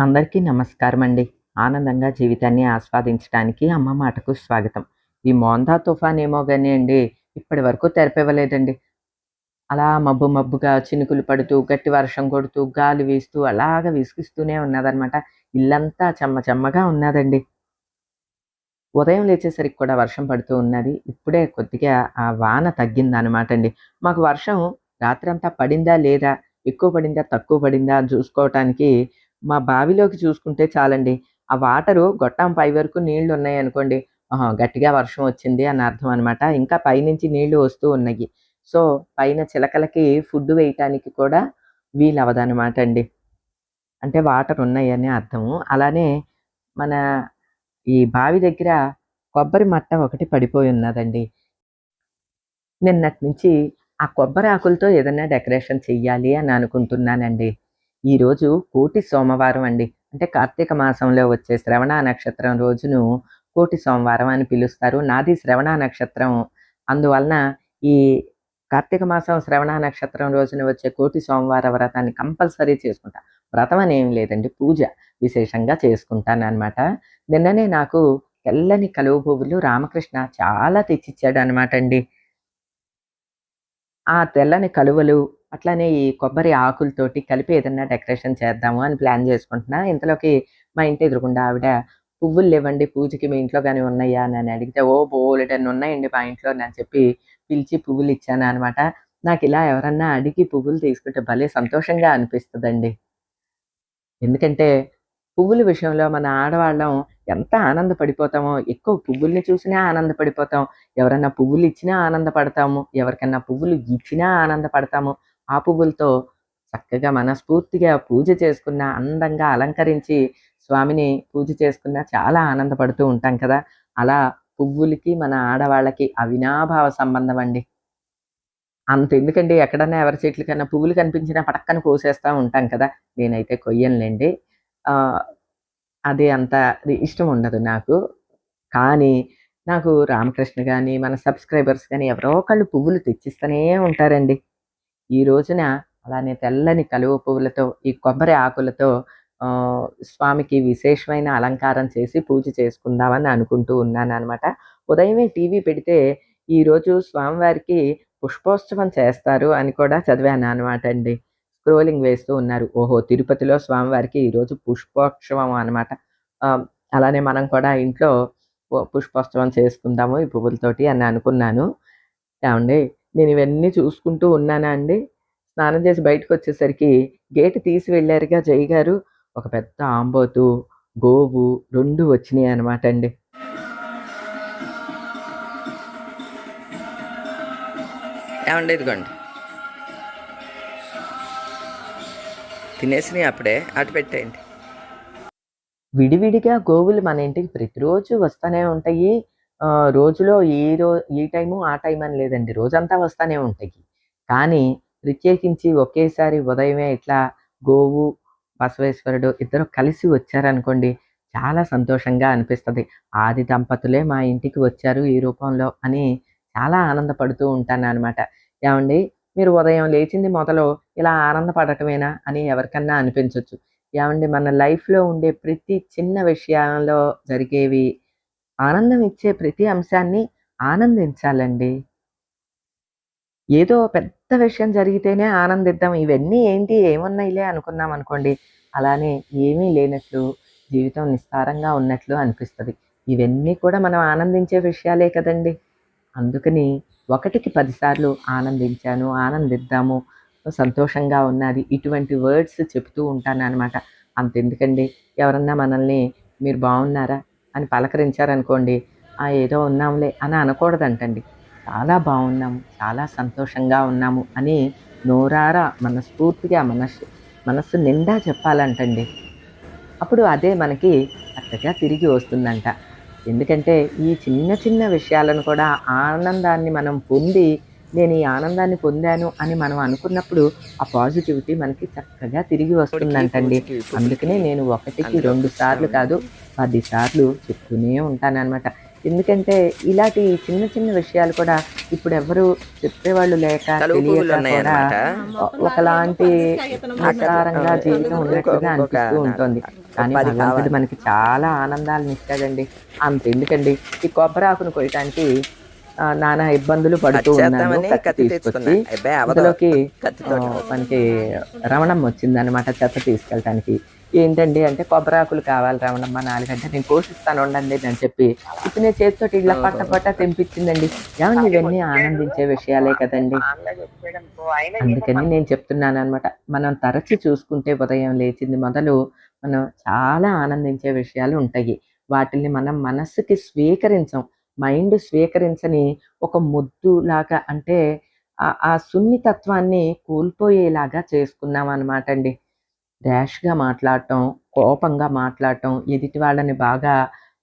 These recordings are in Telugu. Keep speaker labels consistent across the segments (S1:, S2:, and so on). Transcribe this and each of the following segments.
S1: అందరికీ నమస్కారం అండి ఆనందంగా జీవితాన్ని ఆస్వాదించడానికి అమ్మ మాటకు స్వాగతం. ఈ మోందా తుఫాన్ ఏమో కానీ అండి ఇప్పటి వరకు తెరపివ్వలేదండి. అలా మబ్బు మబ్బుగా చినుకులు పడుతూ గట్టి వర్షం కొడుతూ గాలి వీస్తూ అలాగ విసిగిస్తూనే ఉన్నదనమాట ఇల్లంతా చెమ్మ చెమ్మగా ఉన్నదండి. ఉదయం లేచేసరికి కూడా వర్షం పడుతూ ఉన్నది. ఇప్పుడే కొద్దిగా ఆ వాన తగ్గిందనమాట అండి మాకు వర్షం రాత్రంతా పడిందా లేదా ఎక్కువ పడిందా తక్కువ పడిందా చూసుకోవటానికి మా బావిలోకి చూసుకుంటే చాలండి. ఆ వాటరు గొట్టం పై వరకు నీళ్ళు ఉన్నాయి అనుకోండి గట్టిగా వర్షం వచ్చింది అని అర్థం అనమాట ఇంకా పైనుంచి నీళ్ళు వస్తూ ఉన్నాయి. సో పైన చిలకలకి ఫుడ్ వేయటానికి కూడా వీలవదనమాట అండి. అంటే వాటర్ ఉన్నాయని అర్థము. అలానే మన ఈ బావి దగ్గర కొబ్బరి మట్ట ఒకటి పడిపోయి ఉన్నదండి. నిన్నటి నుంచి ఆ కొబ్బరి ఆకులతో ఏదైనా డెకరేషన్ చెయ్యాలి అని అనుకుంటున్నానండి. ఈరోజు కోటి సోమవారం అండి. అంటే కార్తీక మాసంలో వచ్చే శ్రవణ నక్షత్రం రోజును కోటి సోమవారం అని పిలుస్తారు. నాది శ్రవణ నక్షత్రం. అందువలన ఈ కార్తీక మాసం శ్రవణ నక్షత్రం రోజున వచ్చే కోటి సోమవార వ్రతాన్ని కంపల్సరీ చేసుకుంటా. వ్రతం అని ఏం లేదండి పూజ విశేషంగా చేసుకుంటాను అనమాట నిన్ననే నాకు తెల్లని కలువ పువ్వులు రామకృష్ణ చాలా తెచ్చిచ్చాడు అనమాట అండి. ఆ తెల్లని కలువలు అట్లానే ఈ కొబ్బరి ఆకులతోటి కలిపి ఏదన్నా డెకరేషన్ చేద్దాము అని ప్లాన్ చేసుకుంటున్నా. ఇంతలోకి మా ఇంటి ఎదురుకుండా ఆవిడ పువ్వులు లేవండి పూజకి మీ ఇంట్లో కానీ ఉన్నాయా? అని అని అడిగితే ఓ బోలెడన్ని ఉన్నాయండి మా ఇంట్లో అని చెప్పి పిలిచి పువ్వులు ఇచ్చాను అనమాట నాకు ఇలా ఎవరన్నా అడిగి పువ్వులు తీసుకుంటే భలే సంతోషంగా అనిపిస్తుందండి. ఎందుకంటే పువ్వుల విషయంలో మన ఆడవాళ్ళం ఎంత ఆనందపడిపోతామో ఎక్కువ పువ్వుల్ని చూసినా ఆనందపడిపోతాం. ఎవరన్నా పువ్వులు ఇచ్చినా ఆనందపడతాము ఎవరికన్నా పువ్వులు ఇచ్చినా ఆనందపడతాము. ఆ పువ్వులతో చక్కగా మనస్ఫూర్తిగా పూజ చేసుకున్న అందంగా అలంకరించి స్వామిని పూజ చేసుకున్న చాలా ఆనందపడుతూ ఉంటాం కదా. అలా పువ్వులకి మన ఆడవాళ్ళకి అవినాభావ సంబంధం అండి. అంత ఎందుకండి? ఎక్కడన్నా ఎవరి చెట్లకైనా పువ్వులు కనిపించినా పటక్కన కోసేస్తూ ఉంటాం కదా. నేనైతే కొయ్యనులేండి. అది అంత అది ఇష్టం ఉండదు నాకు. కానీ నాకు రామకృష్ణ కానీ మన సబ్స్క్రైబర్స్ కానీ ఎవరో ఒకళ్ళు పువ్వులు తెచ్చిస్తూనే ఉంటారండి. ఈ రోజున అలానే తెల్లని కలువ పువ్వులతో ఈ కొబ్బరి ఆకులతో స్వామికి విశేషమైన అలంకారం చేసి పూజ చేసుకుందామని అనుకుంటూ ఉన్నాను అనమాట ఉదయమే టీవీ పెడితే ఈరోజు స్వామివారికి పుష్పోత్సవం చేస్తారు అని కూడా చదివాను అనమాట అండి. స్క్రోలింగ్ వేస్తూ ఉన్నారు. ఓహో తిరుపతిలో స్వామివారికి ఈరోజు పుష్పోత్సవం అనమాట అలానే మనం కూడా ఇంట్లో పుష్పోత్సవం చేసుకుందాము ఈ పువ్వులతోటి అని అనుకున్నాను. ఏమండి? నేను ఇవన్నీ చూసుకుంటూ ఉన్నానా అండి? స్నానం చేసి బయటకు వచ్చేసరికి గేట్ తీసి వెళ్ళారుగా జై గారు. ఒక పెద్ద ఆంబోతు గోవు రెండు వచ్చినాయి అనమాట అండి. ఏమండి ఇదిగోండి. తినేసినాయి అప్పుడే అటు పెట్టేయండి. విడివిడిగా గోవులు మన ఇంటికి ప్రతిరోజు వస్తూనే ఉంటాయి. రోజులో ఈ రో ఈ టైము ఆ టైం అని లేదండి. రోజంతా వస్తూనే ఉంటాయి. కానీ ప్రత్యేకించి ఒకేసారి ఉదయమే ఇట్లా గోవు బసవేశ్వరుడు ఇద్దరు కలిసి వచ్చారనుకోండి చాలా సంతోషంగా అనిపిస్తుంది. ఆది దంపతులే మా ఇంటికి వచ్చారు ఈ రూపంలో అని చాలా ఆనందపడుతూ ఉంటాను అనమాట ఏమండి? మీరు ఉదయం లేచింది మొదలు ఇలా ఆనందపడటమేనా అని ఎవరికన్నా అనిపించవచ్చు ఏమండి? మన లైఫ్లో ఉండే ప్రతి చిన్న విషయాల్లో జరిగేవి ఆనందం ఇచ్చే ప్రతి అంశాన్ని ఆనందించాలండి. ఏదో పెద్ద విషయం జరిగితేనే ఆనందిద్దాం. ఇవన్నీ ఏంటి? ఏమున్నాయిలే అనుకున్నాం అనుకోండి. అలానే ఏమీ లేనట్లు జీవితం నిస్సారంగా ఉన్నట్లు అనిపిస్తుంది. ఇవన్నీ కూడా మనం ఆనందించే విషయాలే కదండి. అందుకని ఒకటికి పదిసార్లు ఆనందించాను ఆనందిద్దాము సంతోషంగా ఉన్నది ఇటువంటి వర్డ్స్ చెప్తూ ఉంటాను అనమాట అంతెందుకండి? ఎవరన్నా మనల్ని మీరు బాగున్నారా? అని పలకరించారనుకోండి "ఆ, ఏదో ఉన్నాంలే అని అనకూడదంటండి. చాలా బాగున్నాము చాలా సంతోషంగా ఉన్నాము అని నోరారా మనస్ఫూర్తిగా మనస్సు మనస్సు నిండా చెప్పాలంటండి. అప్పుడు అదే మనకి చక్కగా తిరిగి వస్తుందంట. ఎందుకంటే ఈ చిన్న చిన్న విషయాలను కూడా ఆనందాన్ని మనం పొంది నేను ఈ ఆనందాన్ని పొందాను అని మనం అనుకున్నప్పుడు ఆ పాజిటివిటీ మనకి చక్కగా తిరిగి వస్తుందంటండి. అందుకనే నేను ఒకటికి రెండు సార్లు కాదు పది సార్లు చెప్తూనే ఉంటానన్నమాట. ఎందుకంటే ఇలాంటి చిన్న చిన్న విషయాలు కూడా ఇప్పుడు ఎవరు చెప్పేవాళ్ళు లేక
S2: కలువ పువ్వులు
S1: తెలియక కూడా
S2: ఉన్నాయన్నమాట
S1: ఒకలాంటి ఆకారంగా జీవితం ఉన్నట్టుగా అనిపిస్తూ ఉంటుంది. కానీ భగవంతుడు. మనకి చాలా ఆనందాలను ఇచ్చాడండి అంత ఎందుకండి ఈ కొబ్బరి ఆకును కొయ్యటానికి నానా ఇబ్బందులు పడుతూ ఉన్నాను. తీసుకొచ్చి అందులోకి మనకి రమణం వచ్చింది అనమాట చెత్త తీసుకెళ్ళటానికి ఏంటండి అంటే కొబ్బరి ఆకులు కావాలి రమణమ్మ నాలుగంటే నేను కోసిస్తాను ఉండండి అని చెప్పి ఇప్పుడు నేను చేతితో ఇలా పట్ట పట్ట తెంపించిందండి. ఏమండి ఇవన్నీ ఆనందించే విషయాలే కదండి. అందుకని నేను చెప్తున్నాను అనమాట మనం తరచు చూసుకుంటే ఉదయం లేచింది మొదలు మనం చాలా ఆనందించే విషయాలు ఉంటాయి. వాటిని మనం మనస్సుకి స్వీకరించం. మైండ్ స్వీకరించని ఒక ముద్దులాగా అంటే ఆ- ఆ సున్నితత్వాన్ని కోల్పోయేలాగా చేసుకున్నాం అనమాట అండి ర్యాష్గా మాట్లాడటం కోపంగా మాట్లాడటం ఎదుటి వాళ్ళని బాగా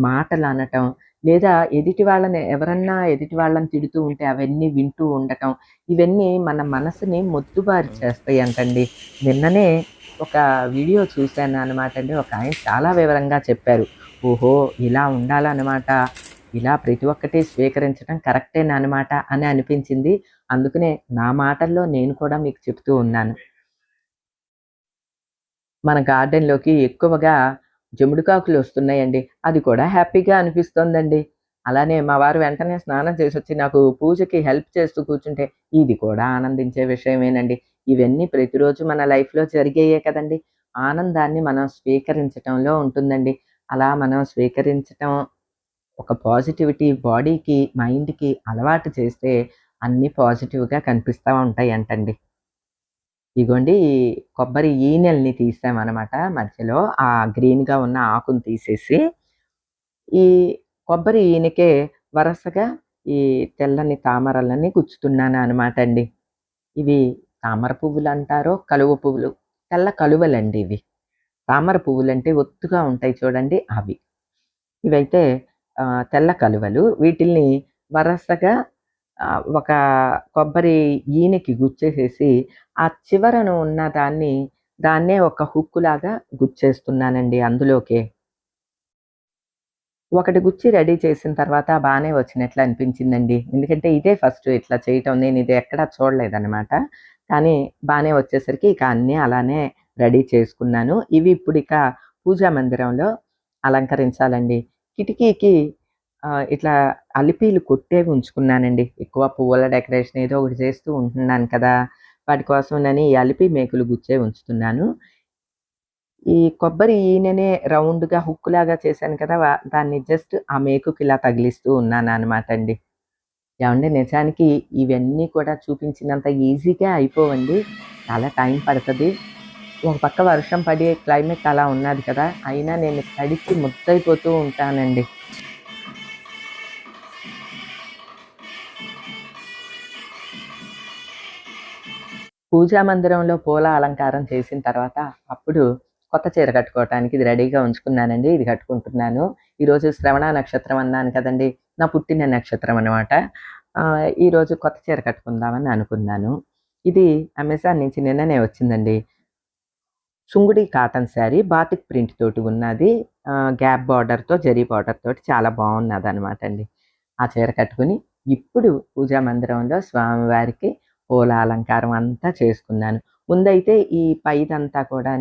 S1: మాటలు అనటం లేదా ఎదుటి వాళ్ళని ఎవరన్నా ఎదుటి వాళ్ళని తిడుతూ ఉంటే అవన్నీ వింటూ ఉండటం ఇవన్నీ మన మనసుని మొద్దుబారి చేస్తాయి అంటండి నిన్ననే ఒక వీడియో చూశాను అనమాట అండి ఒక ఆయన చాలా వివరంగా చెప్పారు. ఓహో ఇలా ఉండాలన్నమాట. ఇలా ప్రతి ఒక్కటి స్వీకరించడం కరెక్టేనమాట అని అనిపించింది. అందుకనే నా మాటల్లో నేను కూడా మీకు చెప్తూ ఉన్నాను. మన గార్డెన్లోకి ఎక్కువగా జముడుకాకులు వస్తున్నాయండి. అది కూడా హ్యాపీగా అనిపిస్తోందండి. అలానే మా వారు వెంటనే స్నానం చేసి వచ్చి నాకు పూజకి హెల్ప్ చేస్తూ కూర్చుంటే ఇది కూడా ఆనందించే విషయమేనండి. ఇవన్నీ ప్రతిరోజు మన లైఫ్లో జరిగేయే కదండి. ఆనందాన్ని మనం స్వీకరించటంలో ఉంటుందండి. అలా మనం స్వీకరించటం ఒక పాజిటివిటీ బాడీకి మైండ్కి అలవాటు చేస్తే అన్నీ పాజిటివ్గా కనిపిస్తూ ఉంటాయి అంటండి. ఇగోండి కొబ్బరి ఈనెల్ని తీసామన్నమాట మధ్యలో ఆ గ్రీన్గా ఉన్న ఆకును తీసేసి ఈ కొబ్బరి ఈయనకే వరుసగా ఈ తెల్లని తామరలని గుచ్చుతున్నాను అనమాట అండి ఇవి తామర పువ్వులు అంటారో కలువ పువ్వులు తెల్ల కలువలండి ఇవి. తామర పువ్వులు అంటే ఒత్తుగా ఉంటాయి చూడండి అవి. ఇవైతే తెల్ల కలువలు. వీటిల్ని వరసగా ఒక కొబ్బరి ఈనెకి గుచ్చేసేసి ఆ చివరను ఉన్న దాన్ని దాన్నే ఒక హుక్కులాగా లాగా గుచ్చేస్తున్నానండి అందులోకే. ఒకటి గుచ్చి రెడీ చేసిన తర్వాత బాగానే వచ్చినట్లు అనిపించిందండి. ఎందుకంటే ఇదే ఫస్ట్ ఇట్లా చేయటం నేను ఇది ఎక్కడా చూడలేదన్నమాట. కానీ బాగానే వచ్చేసరికి ఇక అన్నీ అలానే రెడీ చేసుకున్నాను. ఇవి ఇప్పుడు ఇక పూజా మందిరంలో అలంకరించాలండి. కిటికీకి ఇట్లా అలిపీలు కొట్టేవి ఉంచుకున్నానండి. ఎక్కువ పువ్వుల డెకరేషన్ ఏదో ఒకటి చేస్తూ ఉంటున్నాను కదా. వాటి కోసం నేను ఈ అలిపి మేకులు గుచ్చే ఉంచుతున్నాను. ఈ కొబ్బరి ఈయననే రౌండ్గా హుక్కులాగా లాగా చేశాను కదా దాన్ని జస్ట్ ఆ మేకుకి ఇలా తగిలిస్తూ ఉన్నాను అనమాట అండి. ఏమంటే నిజానికి ఇవన్నీ కూడా చూపించినంత ఈజీగా అయిపోవండి. చాలా టైం పడుతుంది. ఒక పక్క వర్షం పడే క్లైమేట్ అలా ఉన్నది కదా అయినా నేను తడిచి ముద్దైపోతూ ఉంటానండి. పూజా మందిరంలో పూల అలంకారం చేసిన తర్వాత అప్పుడు కొత్త చీర కట్టుకోవటానికి ఇది రెడీగా ఉంచుకున్నానండి ఇది కట్టుకుంటున్నాను. ఈరోజు శ్రవణ నక్షత్రం అన్నాను కదండి నా పుట్టిన నక్షత్రం అనమాట ఈరోజు కొత్త చీర కట్టుకుందామని అనుకున్నాను. ఇది అమెజాన్ నుంచి నిన్ననే వచ్చిందండి. Sungudi cotton sari batik print తోటి ఉన్నది. గ్యాప్ బార్డర్తో జరీ బార్డర్ తోటి చాలా బాగున్నది అనమాట అండి. ఆ చీర కట్టుకుని ఇప్పుడు పూజా మందిరంలో స్వామివారికి పూల అలంకారం అంతా చేసుకున్నాను. ముందైతే ఈ పైదంతా కూడా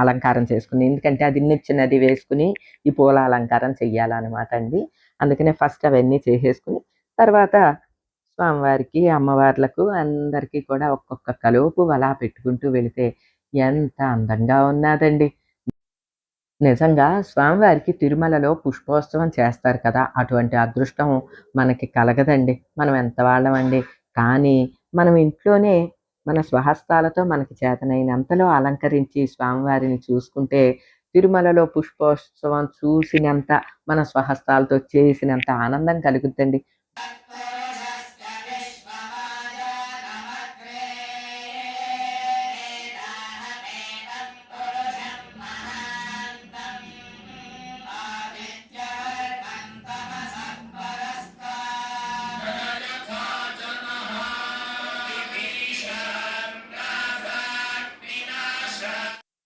S1: అలంకారం చేసుకుని ఎందుకంటే అది నిచ్చినది వేసుకుని ఈ పూల అలంకారం చెయ్యాలన్నమాట అండి. అందుకనే ఫస్ట్ అవన్నీ చేసేసుకుని తర్వాత స్వామివారికి అమ్మవార్లకు అందరికీ కూడా ఒక్కొక్క కలుపు అలా పెట్టుకుంటూ వెళితే ఎంత అందంగా ఉన్నదండి. నిజంగా స్వామివారికి తిరుమలలో పుష్పోత్సవం చేస్తారు కదా అటువంటి అదృష్టం మనకి కలగదండి. మనం ఎంత వాళ్ళమండి? కానీ మనం ఇంట్లోనే మన స్వహస్తాలతో మనకి చేతనైనంతలో అలంకరించి స్వామివారిని చూసుకుంటే తిరుమలలో పుష్పోత్సవం చూసినంత మన స్వహస్తాలతో చేసినంత ఆనందం కలుగుద్దండి.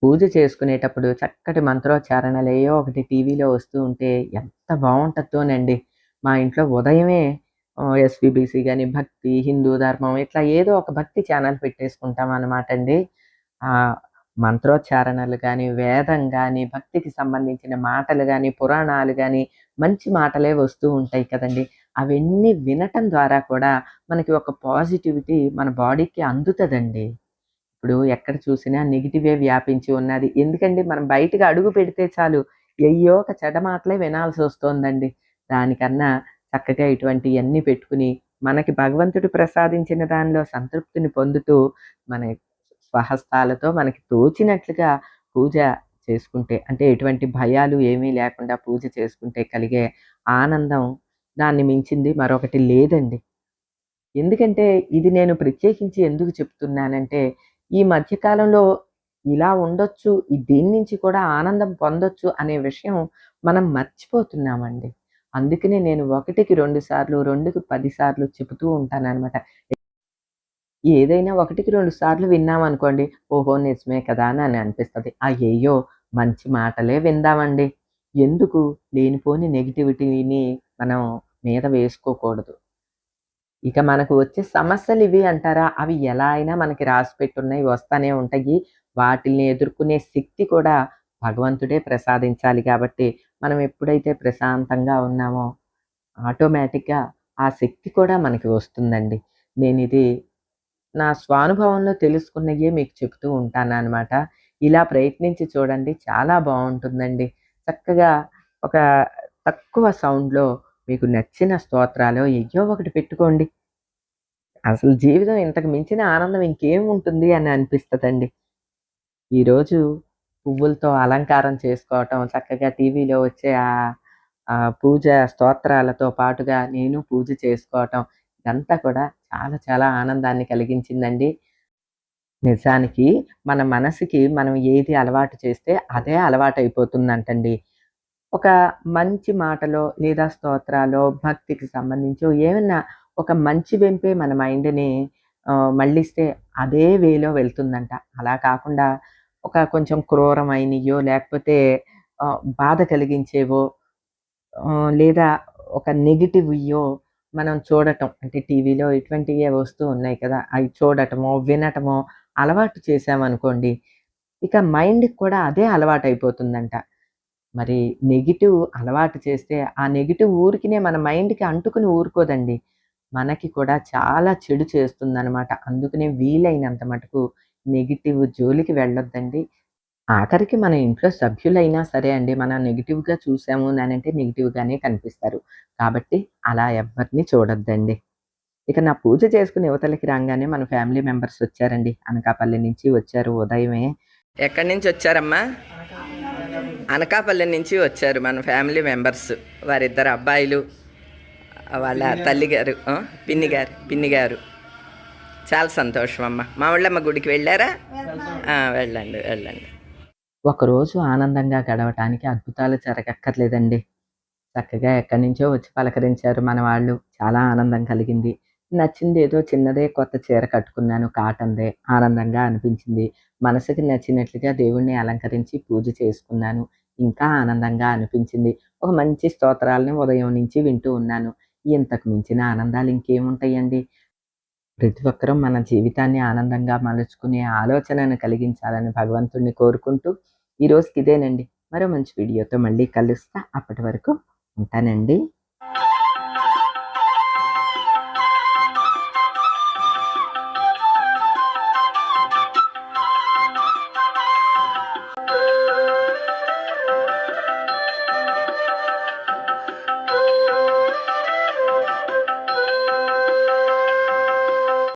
S1: పూజ చేసుకునేటప్పుడు చక్కటి మంత్రోచ్చారణలు ఏయో ఒకటి టీవీలో వస్తూ ఉంటే ఎంత బాగుంటుందోనండి. మా ఇంట్లో ఉదయమే ఆహ్, కానీ భక్తి, హిందూ ధర్మం ఇట్లా ఏదో ఒక భక్తి ఛానల్ పెట్టేసుకుంటాం అనమాట అండి మంత్రోచ్చారణలు కానీ వేదం కానీ భక్తికి సంబంధించిన మాటలు కానీ పురాణాలు కానీ మంచి మాటలే వస్తూ ఉంటాయి కదండి. అవన్నీ వినటం ద్వారా కూడా మనకి ఒక పాజిటివిటీ మన బాడీకి అందుతుందండి. ఇప్పుడు ఎక్కడ చూసినా నెగిటివే వ్యాపించి ఉన్నది. ఎందుకండి మనం బయటకి అడుగు పెడితే చాలు ఎయ్యో ఒక చెడ మాటలే వినాల్సి వస్తోందండి దానికన్నా చక్కగా ఇటువంటియన్నీ పెట్టుకుని, మనకి భగవంతుడు ప్రసాదించిన దానిలో సంతృప్తిని పొందుతూ, మన స్వహస్తాలతో మనకి తోచినట్లుగా పూజ చేసుకుంటే, అంటే ఎటువంటి భయాలు ఏమీ లేకుండా పూజ చేసుకుంటే కలిగే ఆనందం దాన్ని మించింది మరొకటి లేదండి. ఎందుకంటే ఇది నేను ప్రత్యేకించి ఎందుకు చెప్తున్నానంటే, ఈ మధ్యకాలంలో ఇలా ఉండొచ్చు, దీని నుంచి కూడా ఆనందం పొందొచ్చు అనే విషయం మనం మర్చిపోతున్నామండి. అందుకనే నేను ఒకటికి రెండు సార్లు, రెండుకి 10 సార్లు చెబుతూ ఉంటానన్నమాట ఏదైనా ఒకటికి రెండు సార్లు విన్నామనుకోండి, ఓహో! నిజమే కదా! అని అనిపిస్తుంది అయ్యయ్యో! మంచి మాటలే విందామండి. ఎందుకు లేనిపోని నెగటివిటీని మనం మీద వేసుకోకూడదు. ఇక మనకు వచ్చే సమస్యలు ఇవి అంటారా? అవి ఎలా అయినా మనకి రాసి పెట్టున్నాయి వస్తూనే ఉంటాయి. వాటిల్ని ఎదుర్కొనే శక్తి కూడా భగవంతుడే ప్రసాదించాలి కాబట్టి, మనం ఎప్పుడైతే ప్రశాంతంగా ఉన్నామో, ఆటోమేటిక్‌గా ఆ శక్తి కూడా మనకి వస్తుందండి. నేనిది నా స్వానుభవంలో తెలుసుకున్నయే మీకు చెప్తూ ఉంటాననమాట. ఇలా ప్రయత్నించి చూడండి. చాలా బాగుంటుందండి చక్కగా ఒక తక్కువ సౌండ్‌లో మీకు నచ్చిన స్తోత్రాలు ఏయో ఒకటి పెట్టుకోండి. అసలు జీవితం ఇంతకు మించిన ఆనందం ఇంకేం ఉంటుంది అని అనిపిస్తుందండి ఈరోజు పువ్వులతో అలంకారం చేసుకోవటం, చక్కగా టీవీలో వచ్చే ఆ పూజ స్తోత్రాలతో పాటుగా నేను పూజ చేసుకోవటం, ఇదంతా కూడా చాలా చాలా ఆనందాన్ని కలిగించిందండి. నిజానికి మన మనసుకి మనం ఏది అలవాటు చేస్తే అదే అలవాటయిపోతుందంటండి. ఒక మంచి మాటలో లేదా స్తోత్రాలో, భక్తికి సంబంధించి ఏమన్నా ఒక మంచి వెంపే మన మైండ్‌ని మళ్ళిస్తే అదే వేలో వెళ్తుందంట. అలా కాకుండా ఒక కొంచెం క్రూరమైనయో లేకపోతే బాధ కలిగించేవో లేదా ఒక నెగెటివ్‌యో మనం చూడటం అంటే టీవీలో ఇటువంటియే వస్తూ ఉన్నాయి కదా! అవి చూడటమో, వినటమో అలవాటు చేసామనుకోండి ఇక మైండ్‌కి కూడా అదే అలవాటయిపోతుందంట. మరి నెగిటివ్ అలవాటు చేస్తే, ఆ నెగిటివ్ ఊరికినే మన మైండ్‌కి అంటుకుని ఊరుకోదండి. మనకి కూడా చాలా చెడు చేస్తుందన్నమాట అందుకనే వీలైనంత మటుకు నెగిటివ్ జోలికి వెళ్ళొద్దండి. ఆఖరికి మన ఇంట్లో సభ్యులైనా సరే అండి, మనం నెగిటివ్గా చూసాము అంటే నెగిటివ్గానే కనిపిస్తారు. కాబట్టి అలా ఎవరిని చూడొద్దండి. ఇక నా పూజ చేసుకుని యువతలకి రాగానే మన ఫ్యామిలీ మెంబర్స్ వచ్చారండి. అనకాపల్లి నుంచి వచ్చారు ఉదయమే. ఎక్కడి నుంచి వచ్చారమ్మా? అనకాపల్లి నుంచి వచ్చారు మన ఫ్యామిలీ మెంబర్స్. వారిద్దరు అబ్బాయిలు, వాళ్ళ తల్లిగారు ఆ! పిన్ని గారు పిన్ని గారు. చాలా సంతోషం అమ్మ. మావిళ్ళమ్మ గుడికి వెళ్ళారా? ఆ! వెళ్ళండి. వెళ్ళండి. ఒకరోజు ఆనందంగా గడవటానికి అద్భుతాలు జరగక్కర్లేదండి. చక్కగా ఎక్కడి నుంచో వచ్చి పలకరించారు మన వాళ్ళు. చాలా ఆనందం కలిగింది. నచ్చింది ఏదో చిన్నదే కొత్త చీర కట్టుకున్నాను కాటన్‌దే. ఆనందంగా అనిపించింది. మనసుకి నచ్చినట్లుగా దేవుణ్ణి అలంకరించి పూజ చేసుకున్నాను. ఇంకా ఆనందంగా అనిపించింది. ఒక మంచి స్తోత్రాలని ఉదయం నుంచి వింటూ ఉన్నాను. ఇంతకు మించిన ఆనందాలు ఇంకేముంటాయండి? ప్రతి ఒక్కరూ మన జీవితాన్ని ఆనందంగా మలుచుకునే ఆలోచనను కలిగించాలని భగవంతుడిని కోరుకుంటూ, ఈరోజుకి ఇదేనండి. మరో మంచి వీడియోతో మళ్ళీ కలుస్తా. అప్పటి వరకు ఉంటానండి.